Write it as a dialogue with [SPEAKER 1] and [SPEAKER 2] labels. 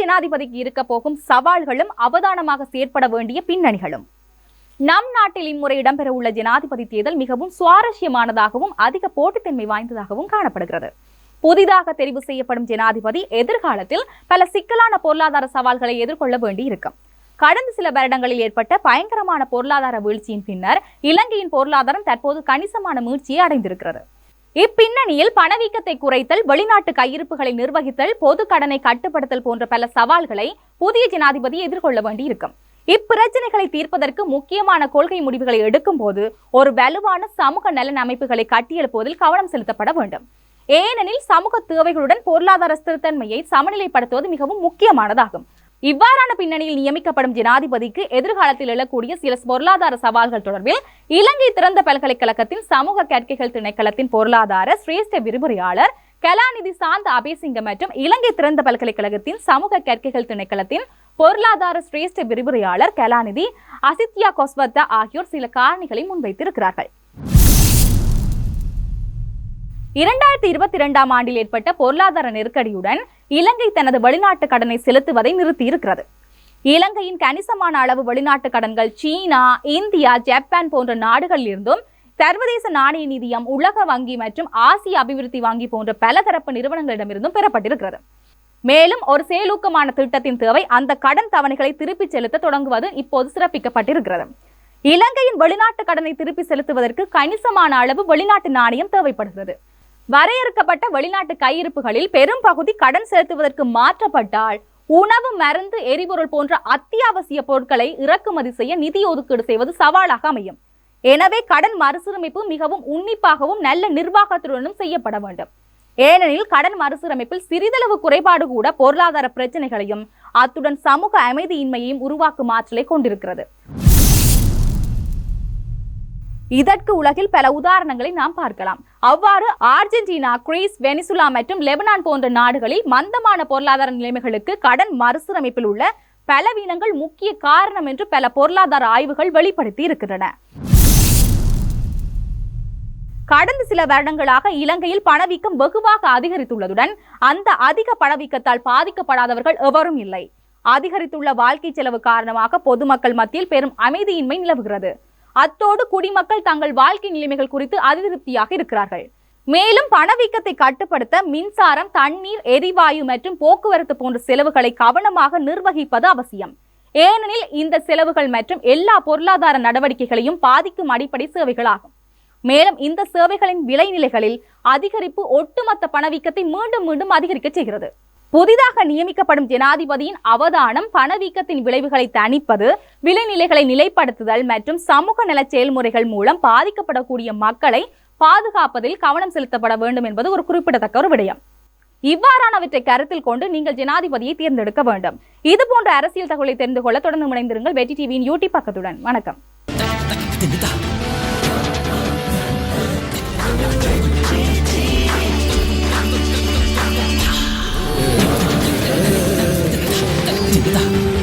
[SPEAKER 1] ஜனாதிபதிக்கு இருக்க போகும் சவால்களும் அவதானமாக செயற்பட வேண்டிய பின்னணிகளும். நம் நாட்டில் இம்முறை இடம்பெறவுள்ள ஜனாதிபதி தேர்தல் மிகவும் சுவாரஸ்யமானதாகவும் அதிக போட்டித்தன்மை வாய்ந்ததாகவும் காணப்படுகிறது. புதிதாக தெரிவு செய்யப்படும் ஜனாதிபதி எதிர்காலத்தில் பல சிக்கலான பொருளாதார சவால்களை எதிர்கொள்ள வேண்டியிருக்கும். கடந்த சில வருடங்களில் ஏற்பட்ட பயங்கரமான பொருளாதார வீழ்ச்சியின் பின்னர் இலங்கையின் பொருளாதாரம் தற்போது கணிசமான மீழ்ச்சியை அடைந்திருக்கிறது. இப்பின்னணியில் பணவீக்கத்தை குறைத்தல் வெளிநாட்டு கையிருப்புகளை நிர்வகித்தல் பொது கடனை கட்டுப்படுத்தல் போன்ற பல சவால்களை புதிய ஜனாதிபதி எதிர்கொள்ள வேண்டியிருக்கும். இப்பிரச்சனைகளை தீர்ப்பதற்கு முக்கியமான கொள்கை முடிவுகளை எடுக்கும் போது ஒரு வலுவான சமூக நலன் அமைப்புகளை கட்டியெழுப்புவதில் கவனம் செலுத்தப்பட வேண்டும். ஏனெனில் சமூக தேவைகளுடன் பொருளாதார ஸ்திரத்தன்மையை சமநிலைப்படுத்துவது மிகவும் முக்கியமானதாகும். இவ்வாறான பின்னணியில் நியமிக்கப்படும் ஜனாதிபதிக்கு எதிர்காலத்தில் எழக்கூடிய சில பொருளாதார சவால்கள் தொடர்பில் இலங்கை திறந்த பல்கலைக்கழகத்தின் சமூக கற்கைகள் திணைக்களத்தின் பொருளாதார சிரேஷ்ட விரிவுரையாளர் கலாநிதி சாந்த அபேசிங்க மற்றும் இலங்கை திறந்த பல்கலைக்கழகத்தின் சமூக கற்கைகள் திணைக்களத்தின் பொருளாதார சிரேஷ்ட விரிவுரையாளர் கலாநிதி அசித்யா கொஸ்வத்தா ஆகியோர் சில காரணிகளை முன்வைத்திருக்கிறார்கள். இரண்டாயிரத்தி இருபத்தி இரண்டாம் ஆண்டில் ஏற்பட்ட பொருளாதார நெருக்கடியுடன் இலங்கை தனது வெளிநாட்டு கடனை செலுத்துவதை நிறுத்தியிருக்கிறது. இலங்கையின் கணிசமான அளவு வெளிநாட்டு கடன்கள் சீனா இந்தியா ஜப்பான் போன்ற நாடுகளில் இருந்தும் சர்வதேச நாணய நிதியம் உலக வங்கி மற்றும் ஆசிய அபிவிருத்தி வங்கி போன்ற பலதரப்பு நிறுவனங்களிடமிருந்தும் பெறப்பட்டிருக்கிறது. மேலும் ஒரு செயலூக்கமான திட்டத்தின் தேவை அந்த கடன் தவணைகளை திருப்பிச் செலுத்த தொடங்குவது இப்போது சிறப்பிக்கப்பட்டிருக்கிறது. இலங்கையின் வெளிநாட்டு கடனை திருப்பி செலுத்துவதற்கு கணிசமான அளவு வெளிநாட்டு நாணயம் தேவைப்படுகிறது. வரையறுக்கப்பட்ட வெளிநாட்டு கையிருப்புகளில் பெரும் பகுதி கடன் செலுத்துவதற்கு மாற்றப்பட்டால் உணவு மருந்து எரிபொருள் போன்ற அத்தியாவசிய பொருட்களை இறக்குமதி செய்ய நிதி ஒதுக்கீடு செய்வது சவாலாக அமையும். எனவே கடன் மறுசீரமைப்பு மிகவும் உன்னிப்பாகவும் நல்ல நிர்வாகத்துடனும் செய்யப்பட வேண்டும். ஏனெனில் கடன் மறுசீரமைப்பில் சிறிதளவு குறைபாடு கூட பொருளாதார பிரச்சனைகளையும் அத்துடன் சமூக அமைதியின்மையையும் உருவாக்கும் ஆற்றலை கொண்டிருக்கிறது. இதற்கு உலகில் பல உதாரணங்களை நாம் பார்க்கலாம். அவ்வாறு அர்ஜென்டினா கிரீஸ் வெனிசுலா மற்றும் லெபனான் போன்ற நாடுகளில் மந்தமான பொருளாதார நிலைமைகளுக்கு கடன் மறுசீரமைப்பில் உள்ள பலவீனங்கள் முக்கிய காரணம் என்று பல பொருளாதார ஆய்வுகள் வெளிப்படுத்தி இருக்கின்றன. கடந்த சில வருடங்களாக இலங்கையில் பணவீக்கம் வெகுவாக அதிகரித்துள்ளதுடன் அந்த அதிக பணவீக்கத்தால் பாதிக்கப்படாதவர்கள் எவரும் இல்லை. அதிகரித்துள்ள வாழ்க்கை செலவு காரணமாக பொதுமக்கள் மத்தியில் பெரும் அமைதியின்மை நிலவுகிறது. அத்தோடு குடிமக்கள் தங்கள் வாழ்க்கை நிலைமைகள் குறித்து அதிருப்தியாக இருக்கிறார்கள். மேலும் பணவீக்கத்தை கட்டுப்படுத்த மின்சாரம் தண்ணீர் எரிவாயு மற்றும் போக்குவரத்து போன்ற செலவுகளை கவனமாக நிர்வகிப்பது அவசியம். ஏனெனில் இந்த செலவுகள் மற்றும் எல்லா பொருளாதார நடவடிக்கைகளையும் பாதிக்கும் அடிப்படை சேவைகளாகும். மேலும் இந்த சேவைகளின் விலைநிலைகளில் அதிகரிப்பு ஒட்டுமொத்த பணவீக்கத்தை மீண்டும் மீண்டும் அதிகரிக்க செய்கிறது. புதிதாக நியமிக்கப்படும் ஜனாதிபதியின் அவதானம் பணவீக்கத்தின் விளைவுகளை தணிப்பது விளைநிலைகளை நிலைப்படுத்துதல் மற்றும் சமூக நல செயல்முறைகள் மூலம் பாதிக்கப்படக்கூடிய மக்களை பாதுகாப்பதில் கவனம் செலுத்தப்பட வேண்டும் என்பது ஒரு குறிப்பிடத்தக்க ஒரு விடயம். இவ்வாறானவற்றை கருத்தில் கொண்டு நீங்கள் ஜனாதிபதியை தேர்ந்தெடுக்க வேண்டும். இது போன்ற அரசியல் தகவலை தெரிந்து கொள்ள தொடர்ந்து முனைந்திருங்கள் வெற்றி டிவியின் யூடியூப் பக்கத்துடன். வணக்கம்.
[SPEAKER 2] 你的。